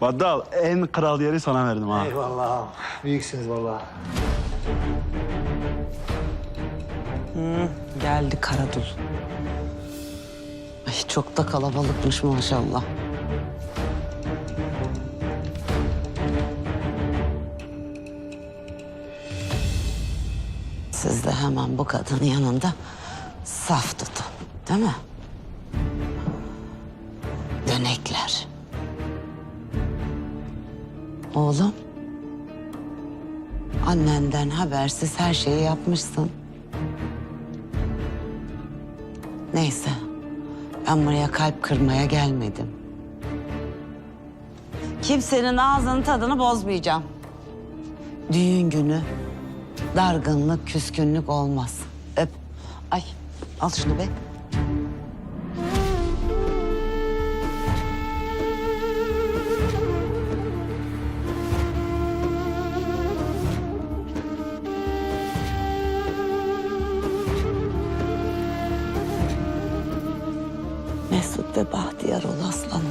Baddal en kral yeri sana verdim ha. Eyvallah. Büyüksünüz vallahi. Geldi Karadul. Ay çok da kalabalıkmış maşallah. Siz de hemen bu kadının yanında saf tutun. Değil mi? Oğlum. Annenden habersiz her şeyi yapmışsın. Neyse. Ben buraya kalp kırmaya gelmedim. Kimsenin ağzının tadını bozmayacağım. Düğün günü dargınlık, küskünlük olmaz. Öp. Ay al şunu be. Mesut ve Bahtiyar ol aslanım.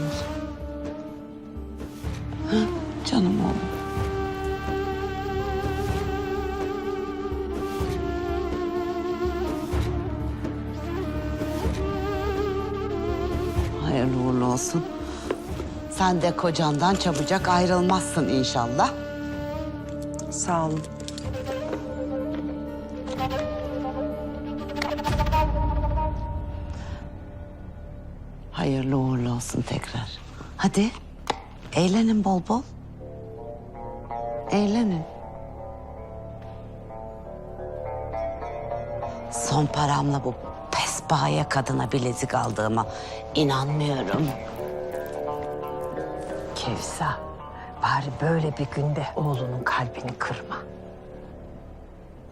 Ha, canım oğlum. Hayırlı uğurlu olsun. Sen de kocandan çabucak ayrılmazsın inşallah. Sağ olun. Hayırlı uğurlu olsun tekrar. Hadi eğlenin bol bol. Eğlenin. Son paramla bu pespaye kadına bilezik aldığıma inanmıyorum. Kevsa, bari böyle bir günde oğlunun kalbini kırma.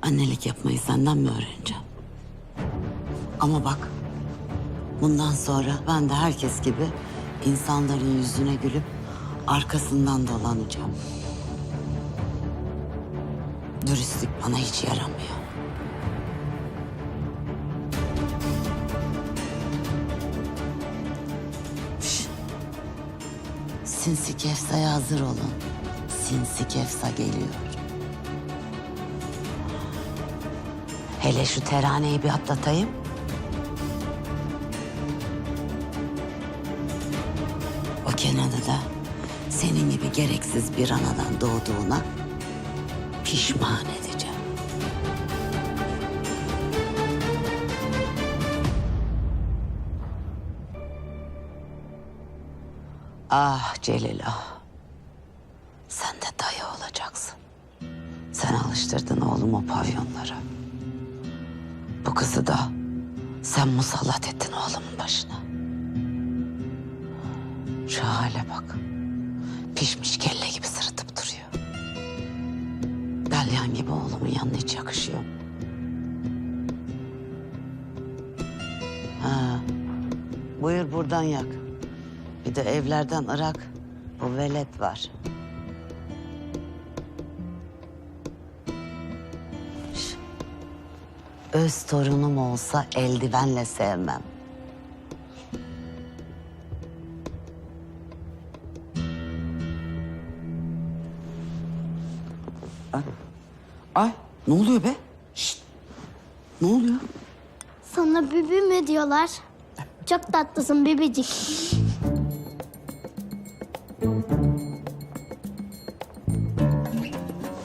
Annelik yapmayı senden mi öğreneceğim? Ama bak, bundan sonra ben de herkes gibi insanların yüzüne gülüp arkasından dolanacağım. Dürüstlük bana hiç yaramıyor. Sinsi Kefsa'ya hazır olun. Sinsi Kefsa geliyor. Hele şu teraneyi bir atlatayım. Kenan'ı senin gibi gereksiz bir anadan doğduğuna pişman edeceğim. Ah Celil ah. Sen de dayı olacaksın. Sen alıştırdın oğlumu pavyonlara. Bu kızı da sen musallat ettin oğlumun başına. Şu hale bak. Pişmiş kelle gibi sırıtıp duruyor. Dalyan gibi oğlumun yanına hiç yakışıyor. Ha, buyur buradan yak. Bir de evlerden ırak. Bu velet var. Öz torunum olsa eldivenle sevmem. Ay, ay ne oluyor be? Şşt. Ne oluyor? Sana bibi mi diyorlar? Çok tatlısın bibicik.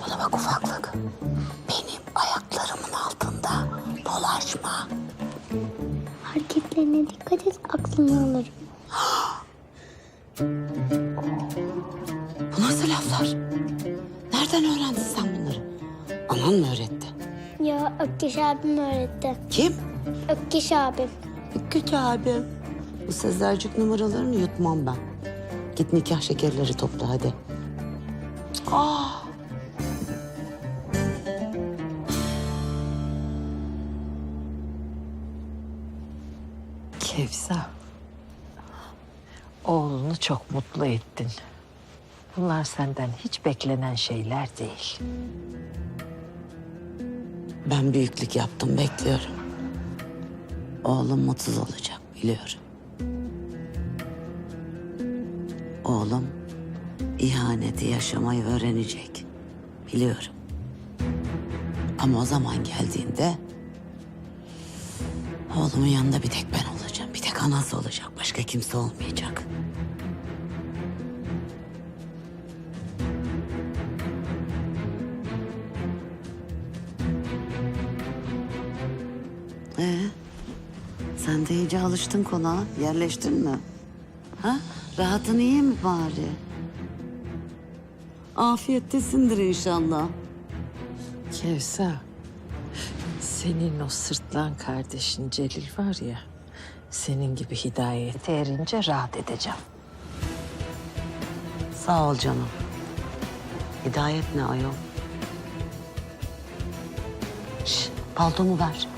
Bana bak ufaklık. Benim ayaklarımın altında dolaşma. Hareketlerine dikkat et aklını alırım. Bu nasıl laflar? Nereden öğrendin sen bunları? Anan mı öğretti? Ya Ökkeş abim öğretti. Kim? Ökkeş abim. Kötü abim. Bu Sezercik numaralarını yutmam ben. Git nikah şekerleri topla hadi. Ah. Kevsa, oğlunu çok mutlu ettin. Bunlar senden hiç beklenen şeyler değil. Ben büyüklük yaptım bekliyorum. Oğlum mutsuz olacak biliyorum. Oğlum ihaneti yaşamayı öğrenecek. Biliyorum. Ama o zaman geldiğinde oğlumun yanında bir tek ben olacağım. Bir tek anası olacak. Başka kimse olmayacak. Sen de iyice alıştın konağa. Yerleştin mi? Ha? Rahatın iyi mi bari? Afiyettesindir inşallah. Kevser, senin o sırtlan kardeşin Celil var ya, senin gibi hidayete erince rahat edeceğim. Sağ ol canım. Hidayet ne ayol? Şş, paltomu ver.